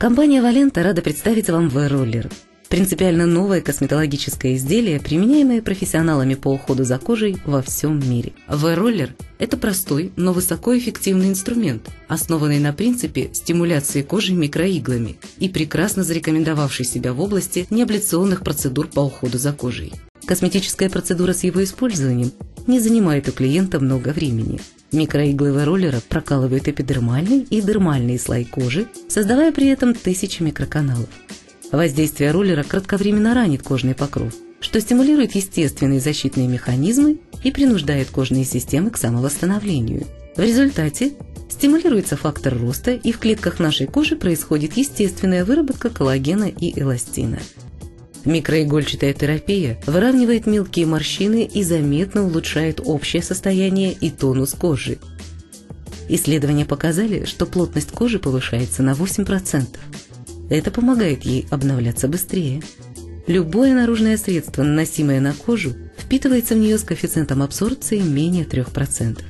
Компания «Валента» рада представить вам V-роллер – Принципиально новое косметологическое изделие, применяемое профессионалами по уходу за кожей во всем мире. V-роллер – это простой, но высокоэффективный инструмент, основанный на принципе стимуляции кожи микроиглами и прекрасно зарекомендовавший себя в области неабляционных процедур по уходу за кожей. Косметическая процедура с его использованием не занимает у клиента много времени. Микроиглы V-роллера прокалывают эпидермальный и дермальный слои кожи, создавая при этом тысячи микроканалов. Воздействие роллера кратковременно ранит кожный покров, что стимулирует естественные защитные механизмы и принуждает кожные системы к самовосстановлению. В результате стимулируется фактор роста, и в клетках нашей кожи происходит естественная выработка коллагена и эластина. Микроигольчатая терапия выравнивает мелкие морщины и заметно улучшает общее состояние и тонус кожи. Исследования показали, что плотность кожи повышается на 8%. Это помогает ей обновляться быстрее. Любое наружное средство, наносимое на кожу, впитывается в нее с коэффициентом абсорбции менее 3%.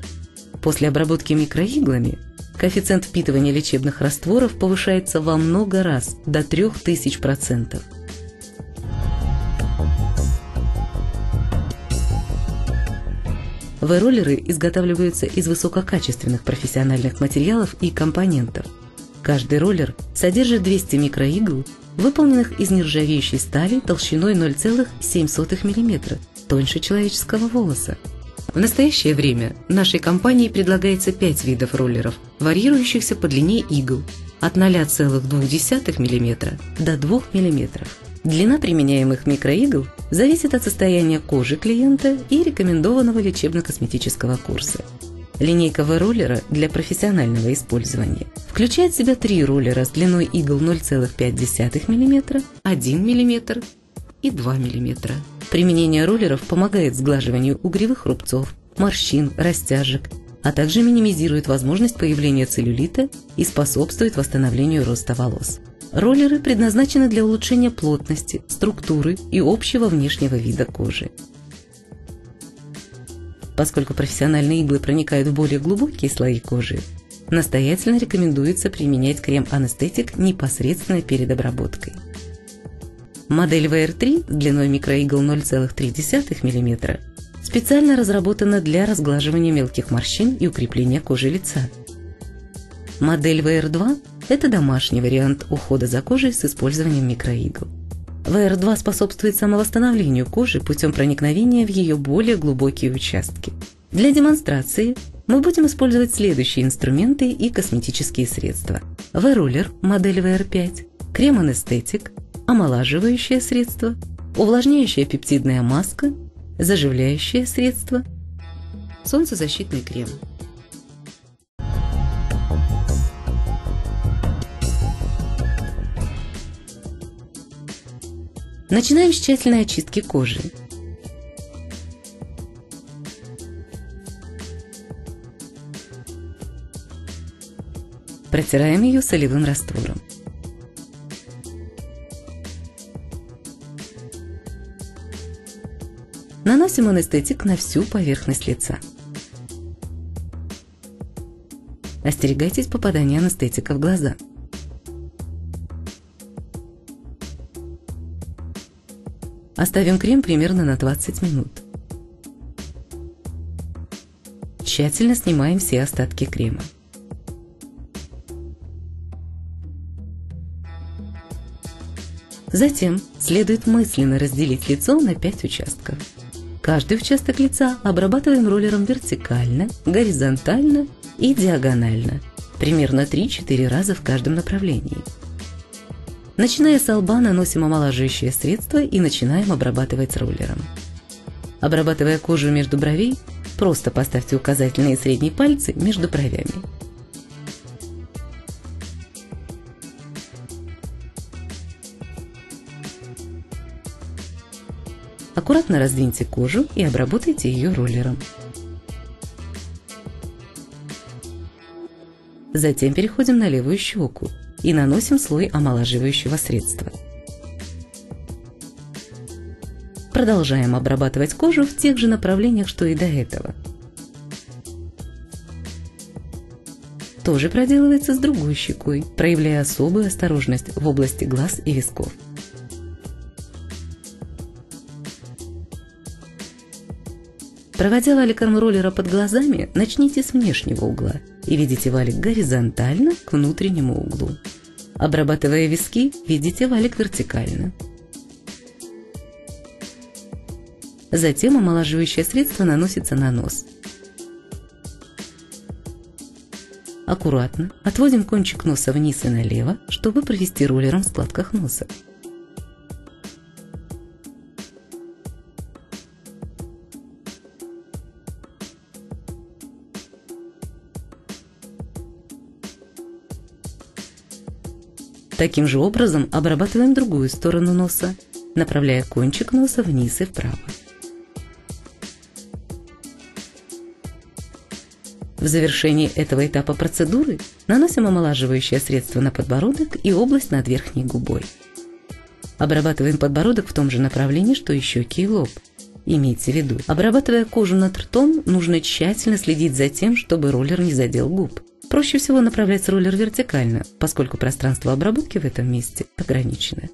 После обработки микроиглами коэффициент впитывания лечебных растворов повышается во много раз, до 3000%. В-роллеры изготавливаются из высококачественных профессиональных материалов и компонентов – Каждый роллер содержит 200 микроигл, выполненных из нержавеющей стали толщиной 0,7 мм, тоньше человеческого волоса. В настоящее время нашей компании предлагается 5 видов роллеров, варьирующихся по длине игл от 0,2 мм до 2 мм. Длина применяемых микроигл зависит от состояния кожи клиента и рекомендованного лечебно-косметического курса. Линейка V-роллера для профессионального использования включает в себя три роллера с длиной игл 0,5 мм, 1 мм и 2 мм. Применение роллеров помогает сглаживанию угревых рубцов, морщин, растяжек, а также минимизирует возможность появления целлюлита и способствует восстановлению роста волос. Роллеры предназначены для улучшения плотности, структуры и общего внешнего вида кожи. Поскольку профессиональные иглы проникают в более глубокие слои кожи, настоятельно рекомендуется применять крем-анестетик непосредственно перед обработкой. Модель VR3 длиной микроигл 0,3 мм специально разработана для разглаживания мелких морщин и укрепления кожи лица. Модель VR2 – это домашний вариант ухода за кожей с использованием микроигл. VR2 способствует самовосстановлению кожи путем проникновения в ее более глубокие участки. Для демонстрации мы будем использовать следующие инструменты и косметические средства. V-роллер модель VR5, крем-анестетик, омолаживающее средство, увлажняющая пептидная маска, заживляющее средство, солнцезащитный крем. Начинаем с тщательной очистки кожи. Протираем ее солевым раствором. Наносим анестетик на всю поверхность лица. Остерегайтесь попадания анестетика в глаза – Оставим крем примерно на 20 минут. Тщательно снимаем все остатки крема. Затем следует мысленно разделить лицо на 5 участков. Каждый участок лица обрабатываем роллером вертикально, горизонтально и диагонально, примерно 3-4 раза в каждом направлении – Начиная с лба, наносим омолаживающее средство и начинаем обрабатывать роллером. Обрабатывая кожу между бровей, просто поставьте указательные и средние пальцы между бровями. Аккуратно раздвиньте кожу и обработайте ее роллером. Затем переходим на левую щеку и наносим слой омолаживающего средства. Продолжаем обрабатывать кожу в тех же направлениях, что и до этого. тоже проделывается с другой щекой, проявляя особую осторожность в области глаз и висков. Проводя валиком роллера под глазами, начните с внешнего угла и видите валик горизонтально к внутреннему углу. Обрабатывая виски, видите валик вертикально. Затем омолаживающее средство наносится на нос. Аккуратно отводим кончик носа вниз и налево, чтобы провести роллером в складках носа. Таким же образом обрабатываем другую сторону носа, направляя кончик носа вниз и вправо. В завершении этого этапа процедуры наносим омолаживающее средство на подбородок и область над верхней губой. Обрабатываем подбородок в том же направлении, что и щеки и лоб. Имейте в виду, обрабатывая кожу над ртом, нужно тщательно следить за тем, чтобы роллер не задел губ. Проще всего направлять роллер вертикально, поскольку пространство обработки в этом месте ограничено.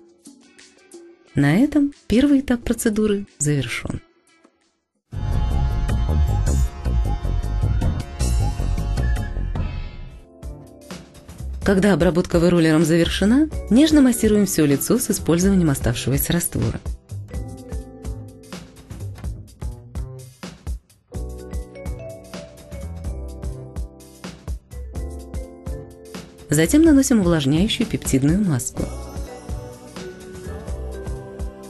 На этом первый этап процедуры завершен. Когда обработка роллером завершена, нежно массируем все лицо с использованием оставшегося раствора. Затем наносим увлажняющую пептидную маску.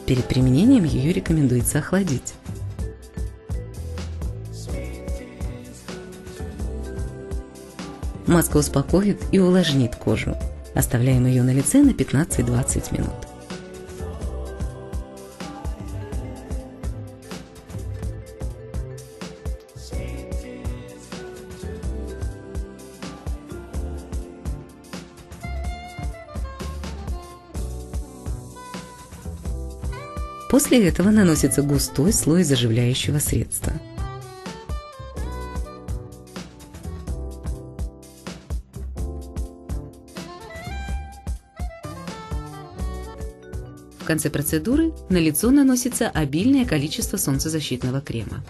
Перед применением ее рекомендуется охладить. Маска успокоит и увлажнит кожу. Оставляем ее на лице на 15-20 минут. После этого наносится густой слой заживляющего средства. В конце процедуры на лицо наносится обильное количество солнцезащитного крема.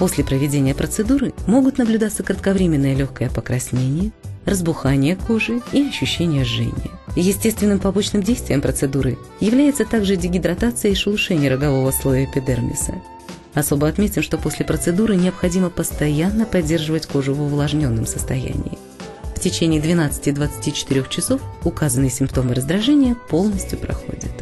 После проведения процедуры могут наблюдаться кратковременное легкое покраснение, разбухание кожи и ощущение жжения. Естественным побочным действием процедуры является также дегидратация и шелушение рогового слоя эпидермиса. Особо отметим, что после процедуры необходимо постоянно поддерживать кожу в увлажненном состоянии. В течение 12-24 часов указанные симптомы раздражения полностью проходят.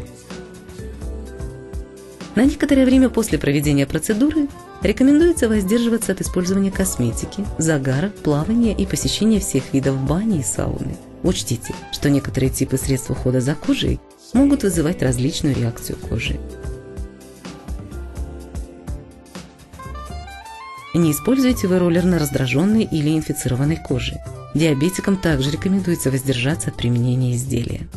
На некоторое время после проведения процедуры Рекомендуется воздерживаться от использования косметики, загара, плавания и посещения всех видов бани и сауны. Учтите, что некоторые типы средств ухода за кожей могут вызывать различную реакцию кожи. Не используйте вы роллер на раздраженной или инфицированной коже. Диабетикам также рекомендуется воздержаться от применения изделия.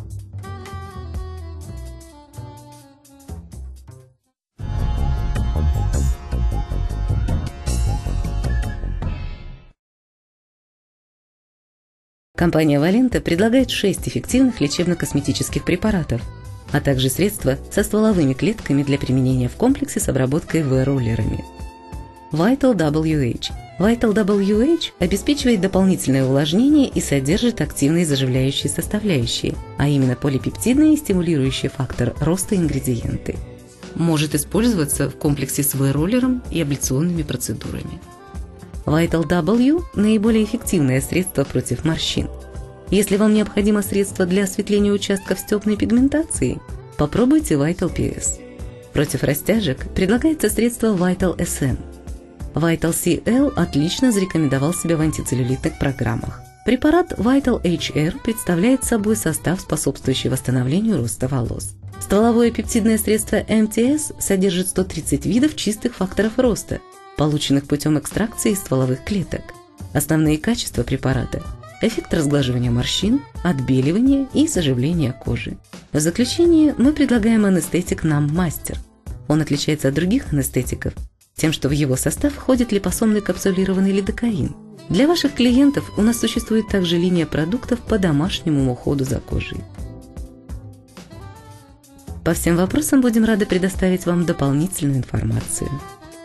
Компания Валента предлагает 6 эффективных лечебно-косметических препаратов, а также средства со стволовыми клетками для применения в комплексе с обработкой В-роллерами. Vital WH. Vital WH обеспечивает дополнительное увлажнение и содержит активные заживляющие составляющие, а именно полипептидные и стимулирующие фактор роста ингредиенты. Может использоваться в комплексе с В-роллером и абляционными процедурами. Vital W – наиболее эффективное средство против морщин. Если вам необходимо средство для осветления участков с темной пигментацией, попробуйте Vital PS. Против растяжек предлагается средство Vital SM. Vital CL отлично зарекомендовал себя в антицеллюлитных программах. Препарат Vital HR представляет собой состав, способствующий восстановлению роста волос. Стволовое пептидное средство MTS содержит 130 видов чистых факторов роста – полученных путем экстракции стволовых клеток. Основные качества препарата эффект разглаживания морщин, отбеливания и заживления кожи. В заключение мы предлагаем анестетик «Нам Мастер». Он отличается от других анестетиков тем, что в его состав входит липосомный капсулированный лидокаин. Для ваших клиентов у нас существует также линия продуктов по домашнему уходу за кожей. По всем вопросам будем рады предоставить вам дополнительную информацию.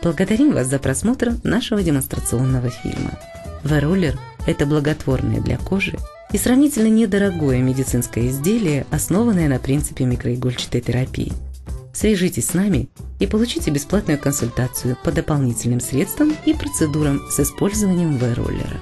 Благодарим вас за просмотр нашего демонстрационного фильма. V-роллер – это благотворное для кожи и сравнительно недорогое медицинское изделие, основанное на принципе микроигольчатой терапии. Свяжитесь с нами и получите бесплатную консультацию по дополнительным средствам и процедурам с использованием V-роллера.